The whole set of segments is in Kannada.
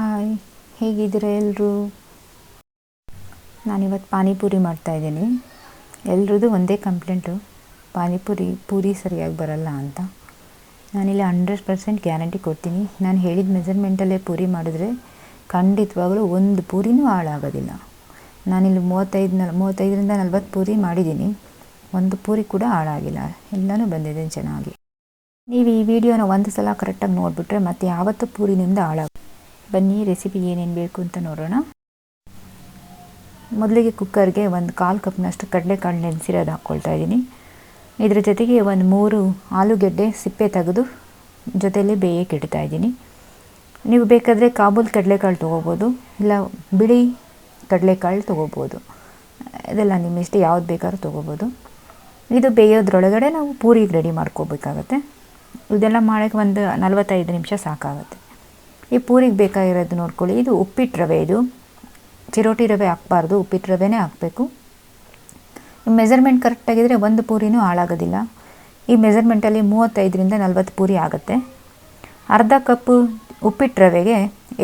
ಹಾಯ್, ಹೇಗಿದ್ದೀರಾ ಎಲ್ಲರೂ ನಾನಿವತ್ತು ಪಾನಿಪುರಿ ಮಾಡ್ತಾಯಿದ್ದೀನಿ ಎಲ್ರದ್ದು ಒಂದೇ ಕಂಪ್ಲೇಂಟು, ಪಾನಿಪುರಿ ಪೂರಿ ಸರಿಯಾಗಿ ಬರಲ್ಲ ಅಂತ. ನಾನಿಲ್ಲಿ ಹಂಡ್ರೆಡ್ ಪರ್ಸೆಂಟ್ ಗ್ಯಾರಂಟಿ ಕೊಡ್ತೀನಿ. ನಾನು ಹೇಳಿದ ಮೆಜರ್ಮೆಂಟಲ್ಲೇ ಪೂರಿ ಮಾಡಿದ್ರೆ ಖಂಡಿತವಾಗಲೂ ಒಂದು ಪೂರಿನೂ ಹಾಳಾಗೋದಿಲ್ಲ. ನಾನಿಲ್ಲಿ ಮೂವತ್ತೈದು ನಲ್, ಮೂವತ್ತೈದರಿಂದ ನಲ್ವತ್ತು ಪೂರಿ ಮಾಡಿದ್ದೀನಿ. ಒಂದು ಪೂರಿ ಕೂಡ ಹಾಳಾಗಿಲ್ಲ. ಎಲ್ಲನೂ ಬಂದಿದೆ ಚೆನ್ನಾಗಿ. ನೀವು ಈ ವಿಡಿಯೋನ ಒಂದು ಸಲ ಕರೆಕ್ಟಾಗಿ ನೋಡಿಬಿಟ್ರೆ ಮತ್ತೆ ಯಾವತ್ತೂ ಪೂರಿ ನಿಮ್ಮದು ಹಾಳಾಗ ಬನ್ನಿ ರೆಸಿಪಿ ಏನೇನು ಬೇಕು ಅಂತ ನೋಡೋಣ. ಮೊದಲಿಗೆ ಕುಕ್ಕರ್ಗೆ ಒಂದು ಕಾಲು ಕಪ್ನಷ್ಟು ಕಡಲೆಕಾಳು ನೆನೆಸಿರೋದು ಹಾಕ್ಕೊಳ್ತಾ ಇದ್ದೀನಿ. ಇದರ ಜೊತೆಗೆ ಒಂದು ಮೂರು ಆಲೂಗೆಡ್ಡೆ ಸಿಪ್ಪೆ ತೆಗೆದು ಜೊತೆಯಲ್ಲಿ ಬೇಯಕ್ಕೆ ಇಡ್ತಾ ಇದ್ದೀನಿ. ನೀವು ಬೇಕಾದರೆ ಕಾಬೂಲ್ ಕಡಲೆಕಾಳು ತೊಗೋಬೋದು, ಇಲ್ಲ ಬಿಳಿ ಕಡಲೆಕಾಳು ತೊಗೋಬೋದು. ಇದೆಲ್ಲ ನಿಮ್ಮ ಇಷ್ಟ, ಯಾವ್ದು ಬೇಕಾದ್ರೂ ತೊಗೋಬೋದು. ಇದು ಬೇಯೋದ್ರೊಳಗಡೆ ನಾವು ಪೂರಿಗೆ ರೆಡಿ ಮಾಡ್ಕೋಬೇಕಾಗತ್ತೆ. ಇದೆಲ್ಲ ಮಾಡೋಕ್ಕೆ ಒಂದು ನಲವತ್ತೈದು ನಿಮಿಷ ಸಾಕಾಗುತ್ತೆ. ಈ ಪೂರಿಗೆ ಬೇಕಾಗಿರೋದು ನೋಡ್ಕೊಳ್ಳಿ. ಇದು ಉಪ್ಪಿಟ್ಟು ರವೆ ಇದು. ಚಿರೋಟಿ ರವೆ ಹಾಕ್ಬಾರ್ದು, ಉಪ್ಪಿಟ್ಟು ರವೆನೇ ಹಾಕಬೇಕು. ಮೆಜರ್ಮೆಂಟ್ ಕರೆಕ್ಟಾಗಿದ್ದರೆ ಒಂದು ಪೂರಿನೂ ಹಾಳಾಗೋದಿಲ್ಲ. ಈ ಮೆಜರ್ಮೆಂಟಲ್ಲಿ ಮೂವತ್ತೈದರಿಂದ ನಲ್ವತ್ತು ಪೂರಿ ಆಗುತ್ತೆ. ಅರ್ಧ ಕಪ್ಪು ಉಪ್ಪಿಟ್ಟು ರವೆಗೆ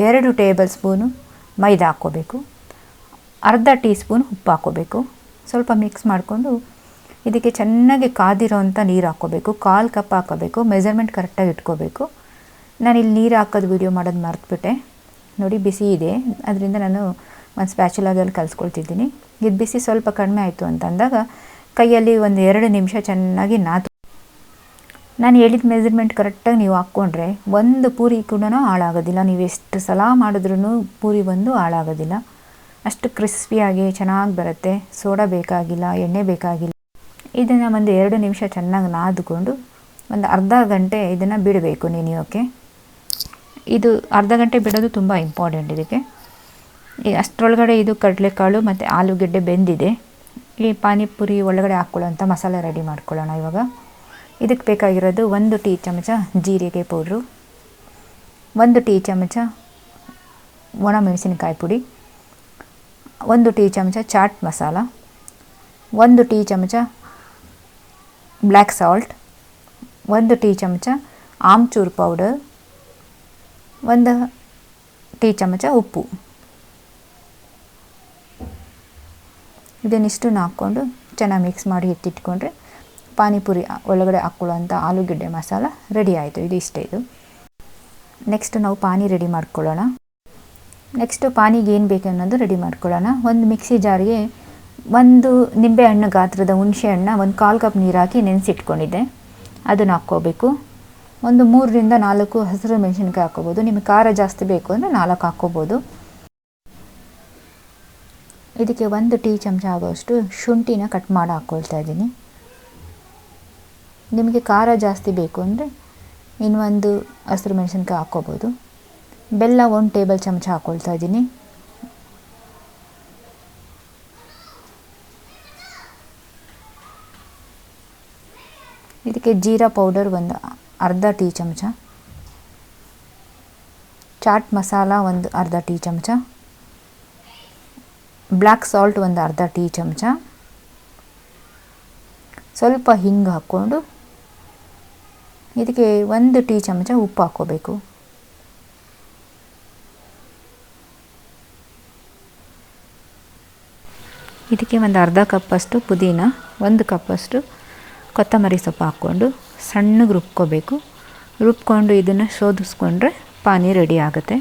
ಎರಡು ಟೇಬಲ್ ಸ್ಪೂನು ಮೈದಾ ಹಾಕ್ಕೋಬೇಕು. ಅರ್ಧ ಟೀ ಸ್ಪೂನ್ ಉಪ್ಪು ಹಾಕ್ಕೋಬೇಕು. ಸ್ವಲ್ಪ ಮಿಕ್ಸ್ ಮಾಡಿಕೊಂಡು ಇದಕ್ಕೆ ಚೆನ್ನಾಗಿ ಕಾದಿರೋವಂಥ ನೀರು ಹಾಕ್ಕೋಬೇಕು. ಕಾಲು ಕಪ್ ಹಾಕೋಬೇಕು ಮೆಜರ್ಮೆಂಟ್ ಕರೆಕ್ಟಾಗಿ ಇಟ್ಕೋಬೇಕು. ನಾನು ಇಲ್ಲಿ ನೀರು ಹಾಕೋದು ವೀಡಿಯೋ ಮಾಡೋದು ಮರೆತುಬಿಟ್ಟೆ. ನೋಡಿ ಬಿಸಿ ಇದೆ. ಅದರಿಂದ ನಾನು ಒಂದು ಸ್ಪ್ಯಾಚುಲಾದಲ್ಲಿ ಕಲಿಸ್ಕೊಳ್ತಿದ್ದೀನಿ. ಇದು ಬಿಸಿ ಸ್ವಲ್ಪ ಕಡಿಮೆ ಆಯಿತು ಅಂತ ಅಂದಾಗ ಕೈಯಲ್ಲಿ ಒಂದು ಎರಡು ನಿಮಿಷ ಚೆನ್ನಾಗಿ ನಾತು. ನಾನು ಹೇಳಿದ ಮೆಜರ್ಮೆಂಟ್ ಕರೆಕ್ಟಾಗಿ ನೀವು ಹಾಕ್ಕೊಂಡ್ರೆ ಒಂದು ಪೂರಿ ಕೂಡ ಹಾಳಾಗೋದಿಲ್ಲ. ನೀವು ಎಷ್ಟು ಸಲ ಮಾಡಿದ್ರೂ ಪೂರಿ ಒಂದು ಹಾಳಾಗೋದಿಲ್ಲ. ಅಷ್ಟು ಕ್ರಿಸ್ಪಿಯಾಗಿ ಚೆನ್ನಾಗಿ ಬರುತ್ತೆ. ಸೋಡಾ ಬೇಕಾಗಿಲ್ಲ, ಎಣ್ಣೆ ಬೇಕಾಗಿಲ್ಲ. ಇದನ್ನು ಒಂದು ಎರಡು ನಿಮಿಷ ಚೆನ್ನಾಗಿ ನಾದ್ಕೊಂಡು ಒಂದು ಅರ್ಧ ಗಂಟೆ ಇದನ್ನು ಬಿಡಬೇಕು ನೆನೆಯೋಕ್ಕೆ ಇದು ಅರ್ಧ ಗಂಟೆ ಬಿಡೋದು ತುಂಬ ಇಂಪಾರ್ಟೆಂಟ್ ಇದಕ್ಕೆ. ಅಷ್ಟರೊಳಗಡೆ ಇದು ಕಡಲೆಕಾಳು ಮತ್ತು ಆಲೂಗೆಡ್ಡೆ ಬೆಂದಿದೆ. ಈ ಪಾನಿಪುರಿ ಒಳಗಡೆ ಹಾಕ್ಕೊಳ್ಳೋಂಥ ಮಸಾಲೆ ರೆಡಿ ಮಾಡ್ಕೊಳ್ಳೋಣ ಇವಾಗ. ಇದಕ್ಕೆ ಬೇಕಾಗಿರೋದು ಒಂದು ಟೀ ಚಮಚ ಜೀರಿಗೆ ಪೌಡ್ರು, ಒಂದು ಟೀ ಚಮಚ ಒಣ ಮೆಣಸಿನಕಾಯಿ ಪುಡಿ, ಒಂದು ಟೀ ಚಮಚ ಚಾಟ್ ಮಸಾಲ, ಒಂದು ಟೀ ಚಮಚ ಬ್ಲ್ಯಾಕ್ ಸಾಲ್ಟ್, ಒಂದು ಟೀ ಚಮಚ ಆಮ್ಚೂರ್ ಪೌಡರ್ ಒಂದು ಟೀ ಚಮಚ ಉಪ್ಪು. ಇದನ್ನಿಷ್ಟನ್ನು ಹಾಕ್ಕೊಂಡು ಚೆನ್ನಾಗಿ ಮಿಕ್ಸ್ ಮಾಡಿ ಎತ್ತಿಟ್ಕೊಂಡ್ರೆ ಪಾನಿಪುರಿ ಒಳಗಡೆ ಹಾಕ್ಕೊಳ್ಳೋಂಥ ಆಲೂಗೆಡ್ಡೆ ಮಸಾಲ ರೆಡಿ ಆಯಿತು. ಇದು ಇಷ್ಟೇ ಇದು. ನೆಕ್ಸ್ಟ್ ನಾವು ಪಾನಿ ರೆಡಿ ಮಾಡ್ಕೊಳ್ಳೋಣ. ನೆಕ್ಸ್ಟು ಪಾನಿಗೆ ಏನು ಬೇಕು ಅನ್ನೋದು ರೆಡಿ ಮಾಡ್ಕೊಳ್ಳೋಣ. ಒಂದು ಮಿಕ್ಸಿ ಜಾರಿಗೆ ಒಂದು ನಿಂಬೆಹಣ್ಣು ಗಾತ್ರದ ಹುಣಸೆ ಹಣ್ಣು ಒಂದು ಕಾಲು ಕಪ್ ನೀರು ಹಾಕಿ ನೆನೆಸಿಟ್ಕೊಂಡಿದ್ದೆ. ಅದನ್ನು ಹಾಕ್ಕೋಬೇಕು. ಒಂದು ಮೂರರಿಂದ ನಾಲ್ಕು ಹಸಿರು ಮೆಣಸಿನ್ಕಾಯಿ ಹಾಕ್ಕೋಬೋದು ನಿಮಗೆ ಖಾರ ಜಾಸ್ತಿ ಬೇಕು ಅಂದರೆ ನಾಲ್ಕು ಹಾಕ್ಕೋಬೋದು ಇದಕ್ಕೆ ಒಂದು ಟೀ ಚಮಚ ಆಗೋಷ್ಟು ಶುಂಠಿನ ಕಟ್ ಮಾಡಿ ಹಾಕ್ಕೊಳ್ತಾ ಇದ್ದೀನಿ. ನಿಮಗೆ ಖಾರ ಜಾಸ್ತಿ ಬೇಕು ಅಂದರೆ ಇನ್ನೊಂದು ಹಸಿರು ಮೆಣಸಿನ್ಕಾಯಿ ಹಾಕ್ಕೋಬೋದು ಬೆಲ್ಲ ಒಂದು ಟೇಬಲ್ ಚಮಚ ಹಾಕ್ಕೊಳ್ತಾ ಇದ್ದೀನಿ. ಇದಕ್ಕೆ ಜೀರಾ ಪೌಡರ್ ಒಂದು ಅರ್ಧ ಟೀ ಚಮಚ. ಚಾಟ್ ಮಸಾಲ ಒಂದು ಅರ್ಧ ಟೀ ಚಮಚ. ಬ್ಲ್ಯಾಕ್ ಸಾಲ್ಟ್ ಒಂದು ಅರ್ಧ ಟೀ ಚಮಚ. ಸ್ವಲ್ಪ ಹಿಂಗೆ ಹಾಕ್ಕೊಂಡು ಇದಕ್ಕೆ ಒಂದು ಟೀ ಚಮಚ ಉಪ್ಪು ಹಾಕ್ಕೋಬೇಕು. ಇದಕ್ಕೆ ಒಂದು ಅರ್ಧ ಕಪ್ಪಷ್ಟು ಪುದೀನ, ಒಂದು ಕಪ್ಪಷ್ಟು ಕೊತ್ತಂಬರಿ ಸೊಪ್ಪು ಹಾಕ್ಕೊಂಡು ಸಣ್ಣಗೆ ರುಬ್ಕೋಬೇಕು. ರುಬ್ಕೊಂಡು ಇದನ್ನು ಶೋಧಿಸ್ಕೊಂಡ್ರೆ ಪಾನಿ ರೆಡಿ ಆಗುತ್ತೆ.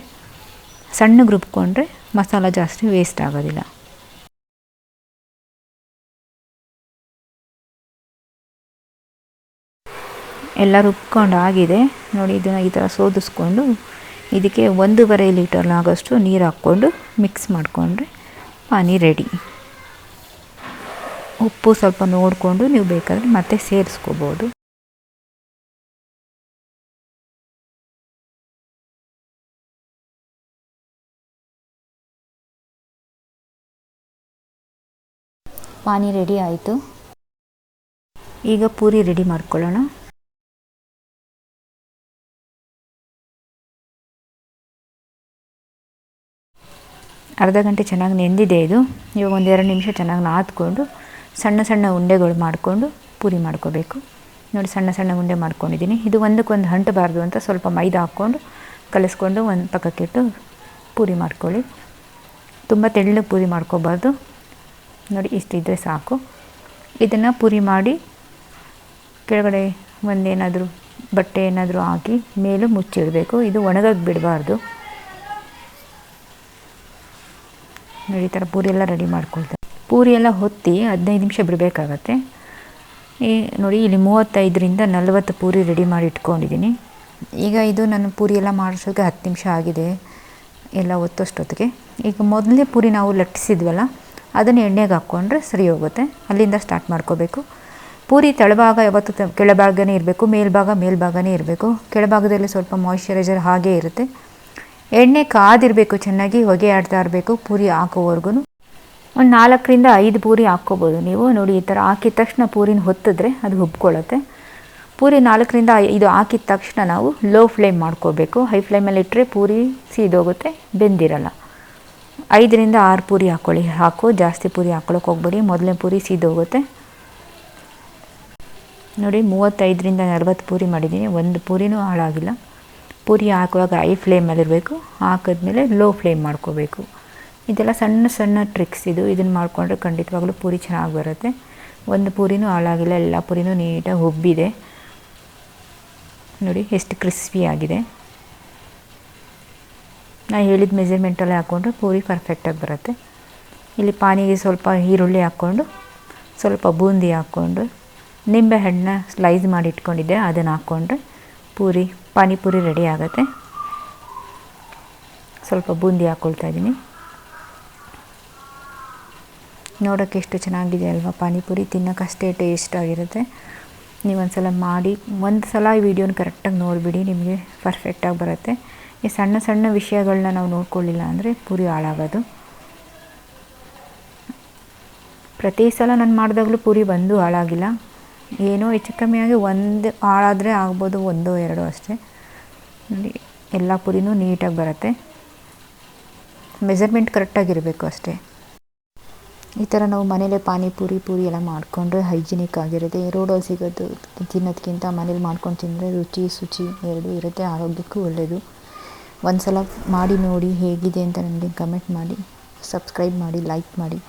ಸಣ್ಣಗೆ ರುಬ್ಕೊಂಡ್ರೆ ಮಸಾಲ ಜಾಸ್ತಿ ವೇಸ್ಟ್ ಆಗೋದಿಲ್ಲ. ಎಲ್ಲ ರುಬ್ಕೊಂಡು ಆಗಿದೆ. ನೋಡಿ ಇದನ್ನು ಈ ಥರ ಶೋಧಿಸ್ಕೊಂಡು ಇದಕ್ಕೆ ಒಂದೂವರೆ ಲೀಟರ್ನಾಗೋಷ್ಟು ನೀರು ಹಾಕ್ಕೊಂಡು ಮಿಕ್ಸ್ ಮಾಡಿಕೊಂಡ್ರೆ ಪಾನಿ ರೆಡಿ. ಉಪ್ಪು ಸ್ವಲ್ಪ ನೋಡಿಕೊಂಡು ನೀವು ಬೇಕಾದರೆ ಮತ್ತೆ ಸೇರಿಸ್ಕೋಬೋದು. ಪಾನಿ ರೆಡಿ ಆಯಿತು. ಈಗ ಪೂರಿ ರೆಡಿ ಮಾಡ್ಕೊಳ್ಳೋಣ. ಅರ್ಧ ಗಂಟೆ ಚೆನ್ನಾಗಿ ನೆಂದಿದೆ ಇದು. ಇವಾಗ ಒಂದು ಎರಡು ನಿಮಿಷ ಚೆನ್ನಾಗಿ ನಾದ್ಕೊಂಡು ಸಣ್ಣ ಸಣ್ಣ ಉಂಡೆಗಳು ಮಾಡಿಕೊಂಡು ಪೂರಿ ಮಾಡ್ಕೋಬೇಕು. ನೋಡಿ ಸಣ್ಣ ಸಣ್ಣ ಉಂಡೆ ಮಾಡ್ಕೊಂಡಿದ್ದೀನಿ. ಇದು ಒಂದಕ್ಕೊಂದು ಹಂಟಬಾರ್ದು ಅಂತ ಸ್ವಲ್ಪ ಮೈದಾ ಹಾಕ್ಕೊಂಡು ಕಲಿಸ್ಕೊಂಡು ಒಂದು ಪಕ್ಕಕ್ಕಿಟ್ಟು ಪೂರಿ ಮಾಡ್ಕೊಳ್ಳಿ. ತುಂಬ ತೆಳ್ಳಗೆ ಪೂರಿ ಮಾಡ್ಕೋಬಾರ್ದು. ನೋಡಿ, ಇಷ್ಟಿದ್ರೆ ಸಾಕು. ಇದನ್ನು ಪುರಿ ಮಾಡಿ ಕೆಳಗಡೆ ಒಂದೇನಾದರೂ ಬಟ್ಟೆ ಏನಾದರೂ ಹಾಕಿ ಮೇಲೂ ಮುಚ್ಚಿಡಬೇಕು. ಇದು ಒಣಗಕ್ಕೆ ಬಿಡಬಾರ್ದು. ನೋಡಿ, ಈ ಥರ ಪೂರಿ ಎಲ್ಲ ರೆಡಿ ಮಾಡ್ಕೊಳ್ತಾರೆ ಪೂರಿ ಎಲ್ಲ ಹೊತ್ತಿ ಹದಿನೈದು ನಿಮಿಷ ಬಿಡಬೇಕಾಗತ್ತೆ. ಈ ನೋಡಿ, ಇಲ್ಲಿ ಮೂವತ್ತೈದರಿಂದ ನಲವತ್ತು ಪೂರಿ ರೆಡಿ ಮಾಡಿ ಇಟ್ಕೊಂಡಿದ್ದೀನಿ. ಈಗ ಇದು ನನ್ನ ಪೂರಿ ಎಲ್ಲ ಮಾಡಿಸೋಕೆ ಹತ್ತು ನಿಮಿಷ ಆಗಿದೆ. ಎಲ್ಲ ಒತ್ತೋಷ್ಟೊತ್ತಿಗೆ. ಈಗ ಮೊದಲೇ ಪೂರಿ ನಾವು ಲಟ್ಟಿಸಿದ್ವಲ್ಲ ಅದನ್ನು ಎಣ್ಣೆಗೆ ಹಾಕ್ಕೊಂಡ್ರೆ ಸರಿ ಹೋಗುತ್ತೆ. ಅಲ್ಲಿಂದ ಸ್ಟಾರ್ಟ್ ಮಾಡ್ಕೋಬೇಕು. ಪೂರಿ ತಳಭಾಗ ಯಾವತ್ತು ಕೆಳಭಾಗನೇ ಇರಬೇಕು, ಮೇಲ್ಭಾಗ ಮೇಲ್ಭಾಗನೇ ಇರಬೇಕು. ಕೆಳಭಾಗದಲ್ಲಿ ಸ್ವಲ್ಪ ಮಾಯಿಶ್ಚರೈಸರ್ ಹಾಗೇ ಇರುತ್ತೆ. ಎಣ್ಣೆ ಕಾದಿರಬೇಕು, ಚೆನ್ನಾಗಿ ಹೊಗೆ ಆಡ್ತಾ ಇರಬೇಕು ಪೂರಿ ಹಾಕೋವರೆಗೂ ಒಂದು ನಾಲ್ಕರಿಂದ ಐದು ಪೂರಿ ಹಾಕ್ಕೋಬೋದು ನೀವು. ನೋಡಿ, ಈ ಥರ ಹಾಕಿದ ತಕ್ಷಣ ಪೂರಿನ ಹೊತ್ತಿದ್ರೆ ಅದು ಹುಬ್ಕೊಳ್ಳುತ್ತೆ. ಪೂರಿ ನಾಲ್ಕರಿಂದ ಇದು ಹಾಕಿದ ತಕ್ಷಣ ನಾವು ಲೋ ಫ್ಲೇಮ್ ಮಾಡ್ಕೋಬೇಕು. ಹೈ ಫ್ಲೇಮಲ್ಲಿ ಇಟ್ಟರೆ ಪೂರಿ ಸೀದೋಗುತ್ತೆ, ಬೆಂದಿರಲ್ಲ. ಐದರಿಂದ ಆರು ಪೂರಿ ಹಾಕ್ಕೊಳ್ಳಿ ಹಾಕು, ಜಾಸ್ತಿ ಪೂರಿ ಹಾಕ್ಕೊಳಕ್ಕೆ ಹೋಗ್ಬೇಡಿ. ಮೊದಲನೇ ಪೂರಿ ಸೀದೋಗುತ್ತೆ ನೋಡಿ, ಮೂವತ್ತೈದರಿಂದ ನಲ್ವತ್ತು ಪೂರಿ ಮಾಡಿದ್ದೀನಿ. ಒಂದು ಪೂರಿನೂ ಹಾಳಾಗಿಲ್ಲ. ಪೂರಿ ಹಾಕುವಾಗ ಐ ಫ್ಲೇಮಲ್ಲಿರಬೇಕು ಹಾಕಿದ್ಮೇಲೆ ಲೋ ಫ್ಲೇಮ್ ಮಾಡ್ಕೋಬೇಕು. ಇದೆಲ್ಲ ಸಣ್ಣ ಸಣ್ಣ ಟ್ರಿಕ್ಸ್ ಇದು. ಇದನ್ನು ಮಾಡಿಕೊಂಡ್ರೆ ಖಂಡಿತವಾಗ್ಲೂ ಪೂರಿ ಚೆನ್ನಾಗಿ ಬರುತ್ತೆ. ಒಂದು ಪೂರಿನೂ ಹಾಳಾಗಿಲ್ಲ. ಎಲ್ಲ ಪೂರಿನೂ ನೀಟಾಗಿ ಉಬ್ಬಿದೆ ನೋಡಿ, ಎಷ್ಟು ಕ್ರಿಸ್ಪಿ ನಾ ಹೇಳಿದ ಮೆಜರ್ಮೆಂಟಲ್ಲೇ ಹಾಕ್ಕೊಂಡ್ರೆ ಪೂರಿ ಪರ್ಫೆಕ್ಟಾಗಿ ಬರುತ್ತೆ. ಇಲ್ಲಿ ಪಾನಿಗೆ ಸ್ವಲ್ಪ ಈರುಳ್ಳಿ ಹಾಕ್ಕೊಂಡು, ಸ್ವಲ್ಪ ಬೂಂದಿ ಹಾಕ್ಕೊಂಡು, ನಿಂಬೆ ಹಣ್ಣನ್ನ ಸ್ಲೈಸ್ ಮಾಡಿ ಇಟ್ಕೊಂಡಿದ್ದೆ, ಅದನ್ನು ಹಾಕ್ಕೊಂಡ್ರೆ ಪೂರಿ, ಪಾನಿಪುರಿ ರೆಡಿ ಆಗುತ್ತೆ. ಸ್ವಲ್ಪ ಬೂಂದಿ ಹಾಕ್ಕೊಳ್ತಾ ಇದ್ದೀನಿ. ನೋಡೋಕ್ಕೆ ಎಷ್ಟು ಚೆನ್ನಾಗಿದೆ ಅಲ್ವಾ ಪಾನಿಪುರಿ ತಿನ್ನೋಕ್ಕಷ್ಟೇ ಟೇಸ್ಟ್ ಆಗಿರುತ್ತೆ. ನೀವು ಒಂದು ಸಲ ಮಾಡಿ ಒಂದು ಸಲ ಈ ವಿಡಿಯೋನ ಕರೆಕ್ಟಾಗಿ ನೋಡಿಬಿಡಿ, ನಿಮಗೆ ಪರ್ಫೆಕ್ಟಾಗಿ ಬರುತ್ತೆ. ಈ ಸಣ್ಣ ಸಣ್ಣ ವಿಷಯಗಳನ್ನ ನಾವು ನೋಡ್ಕೊಳ್ಳಿಲ್ಲ ಅಂದರೆ ಪೂರಿ ಹಾಳಾಗೋದು. ಪ್ರತಿ ಸಲ ನಾನು ಮಾಡಿದಾಗಲೂ ಪೂರಿ ಬಂದು ಹಾಳಾಗಿಲ್ಲ. ಏನೋ ಹೆಚ್ಚು ಕಮ್ಮಿಯಾಗಿ ಒಂದು ಹಾಳಾದರೆ ಆಗ್ಬೋದು, ಒಂದೋ ಎರಡೋ ಅಷ್ಟೇ. ನೋಡಿ, ಎಲ್ಲ ಪೂರಿನೂ ನೀಟಾಗಿ ಬರುತ್ತೆ. ಮೆಜರ್ಮೆಂಟ್ ಕರೆಕ್ಟಾಗಿರಬೇಕು ಅಷ್ಟೇ. ಈ ಥರ ನಾವು ಮನೇಲೆ ಪಾನಿಪುರಿ, ಪೂರಿ ಎಲ್ಲ ಮಾಡಿಕೊಂಡ್ರೆ ಹೈಜಿನಿಕ್ ಆಗಿರುತ್ತೆ. ರೋಡಲ್ಲಿ ಸಿಗೋದು ತಿನ್ನೋದಕ್ಕಿಂತ ಮನೇಲಿ ಮಾಡ್ಕೊಂಡು ತಿಂದರೆ ರುಚಿ, ಶುಚಿ ಎರಡೂ ಇರುತ್ತೆ, ಆರೋಗ್ಯಕ್ಕೂ ಒಳ್ಳೆಯದು ಒಂದು ಸಲ ಮಾಡಿ ನೋಡಿ ಹೇಗಿದೆ ಅಂತ ನನಗೆ ಕಮೆಂಟ್ ಮಾಡಿ ಸಬ್ಸ್ಕ್ರೈಬ್ ಮಾಡಿ ಲೈಕ್ ಮಾಡಿ.